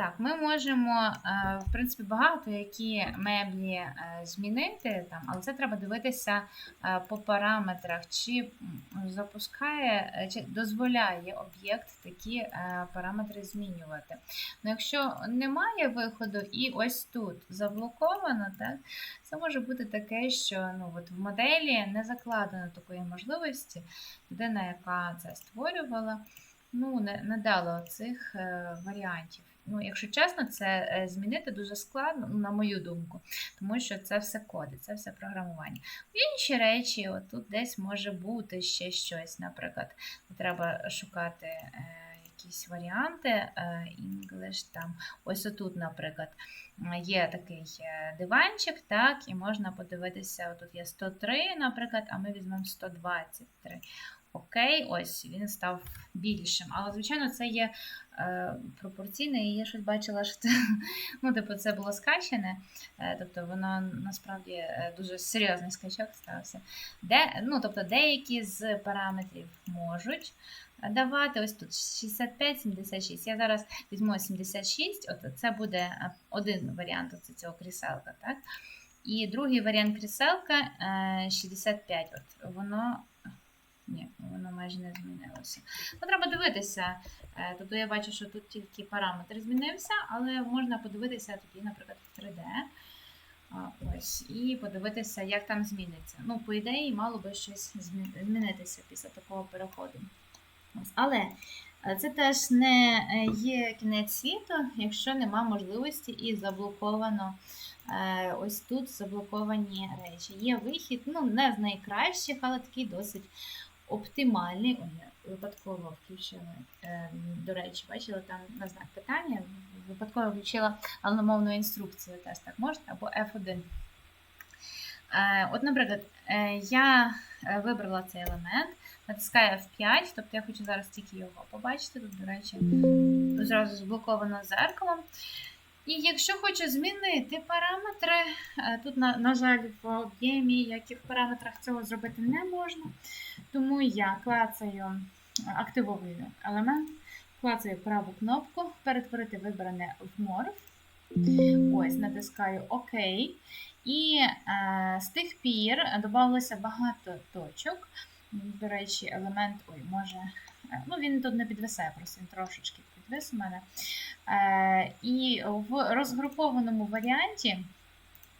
Так, ми можемо, е, в принципі, багато які меблі е, змінити, там, але це треба дивитися е, по параметрах, чи запускає, чи дозволяє об'єкт такі параметри змінювати. Ну, якщо немає виходу і ось тут заблоковано, так, це може бути таке, що ну, от в моделі не закладено такої можливості. Людина, яка це створювала, ну, не, не дала цих варіантів. Ну, якщо чесно, це е, змінити дуже складно, ну, на мою думку, тому що це все коди, це все програмування. Інші речі, от тут десь може бути ще щось, наприклад, треба шукати е, якісь варіанти е, English, там, ось отут, наприклад, є такий диванчик, так, і можна подивитися, тут є 103, наприклад, а ми візьмемо 123. Окей, ось він став більшим. Але, звичайно, це є е, пропорційне, і я щось бачила, що це, ну, типу, це було скачене. Е, тобто воно насправді е, дуже серйозний скачок стався. Де, ну, тобто, деякі з параметрів можуть давати. Ось тут 65, 76. Я зараз візьму 76, от це буде е, один варіант оце цього кріселка, так? І другий варіант кріселка е, 65. От воно. Воно майже не змінилося. Ну, треба дивитися. Е, Тобто я бачу, що тут тільки параметр змінився, але можна подивитися тоді, наприклад, в 3D. Ось, і подивитися, як там зміниться. Ну, по ідеї, мало би щось змінитися після такого переходу. Ось. Але е, це теж не е, є кінець світу, якщо нема можливості і заблоковано. Ось тут заблоковані речі. Є вихід, ну, не з найкращих, але такий досить оптимальний. Я випадково включила, е, до речі, бачила там на знак питання. Випадково включила англомовну інструкцію, теж так можна, або F1. Е, От, наприклад, е, я вибрала цей елемент, натискаю F5, тобто я хочу зараз тільки його побачити. Тут, до речі, зразу зблоковано зеркалом. І якщо хочу змінити параметри, тут, на, на жаль, в об'ємі, як і в параметрах цього зробити не можна. Тому я клацаю, активовую елемент, клацаю праву кнопку, перетворити вибране в морф. Ось, натискаю ОК. І е, з тих пір додалося багато точок. До речі, елемент, ой, може, е, ну він тут не підвисає, просто він трошечки підвис у мене. Е, і в розгрупованому варіанті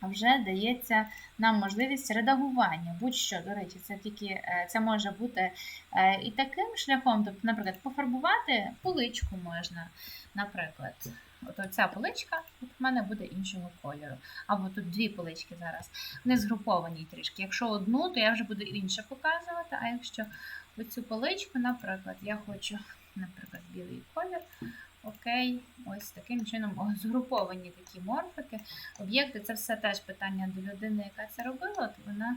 вже дається нам можливість редагування. Будь-що, до речі, це тільки е, це може бути е, і таким шляхом, тобто, наприклад, пофарбувати поличку можна, наприклад. От оця поличка от в мене буде іншого кольору. Або тут дві полички зараз. Вони згруповані трішки. Якщо одну, то я вже буду інше показувати. А якщо оцю поличку, наприклад, я хочу, наприклад, білий колір. Окей, ось таким чином згруповані такі морфики. Об'єкти це все теж питання до людини, яка це робила, от вона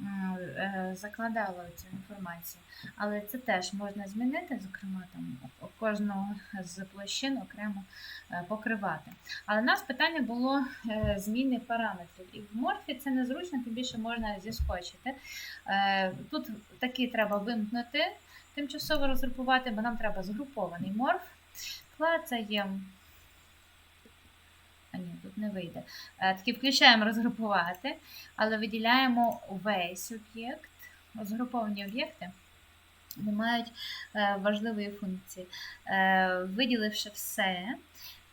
е, закладала цю інформацію. Але це теж можна змінити, зокрема, там кожного з площин окремо е, покривати. Але в нас питання було е, зміни параметрів. І в морфі це незручно, тим більше можна зіскочити. Тут таки треба вимкнути, тимчасово розгрупувати, бо нам треба згрупований морф. Клацаємо. А ні, тут не вийде. Е, Таки включаємо розгрупувати, але виділяємо весь об'єкт. Розгруповані об'єкти не мають е, важливої функції. Е, Виділивши все,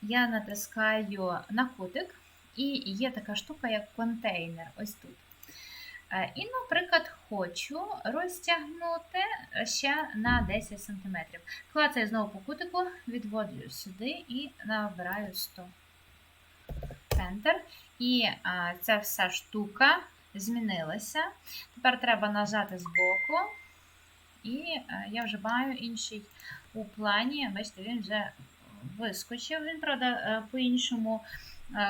я натискаю на кутик, і є така штука, як контейнер. Ось тут. Е, І, наприклад, хочу розтягнути ще на 10 см. Клацаю знову по кутику, відводжу сюди і набираю 100 Enter. І а, ця вся штука змінилася. Тепер треба нажати збоку. І а, я вже маю інший у плані. Бачите, він вже вискочив. Він, правда, е, по-іншому е,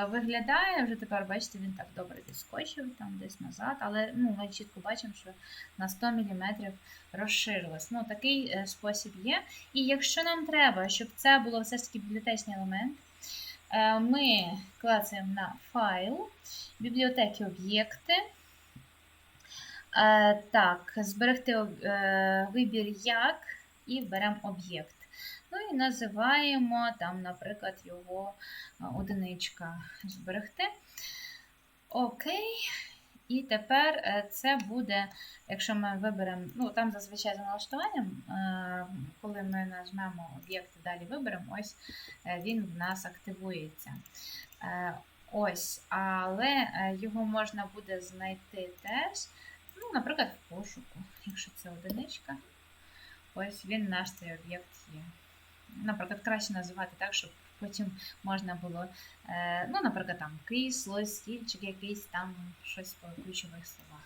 виглядає. Вже тепер, бачите, він так добре відскочив, там десь назад, але ну, ми чітко бачимо, що на 100 мм розширилось. Ну, такий е, спосіб є. І якщо нам треба, щоб це було все ж таки бібліотечний елемент, е, ми клацаємо на файл, бібліотеки об'єкти. Е, Так, зберегти е, вибір як і беремо об'єкт. Ну і називаємо там, наприклад, його одиничка зберегти. Окей. І тепер е, це буде, якщо ми виберемо, ну там зазвичай за налаштуванням, е, коли ми нажмемо об'єкт і далі виберемо, ось е, він в нас активується. Ось, але його можна буде знайти теж, ну, наприклад, в пошуку, якщо це одиничка. Ось він наш цей об'єкт є. Наприклад, краще називати так, щоб потім можна було, е, ну, наприклад, там крісло, стільчик якийсь там, щось по ключових словах.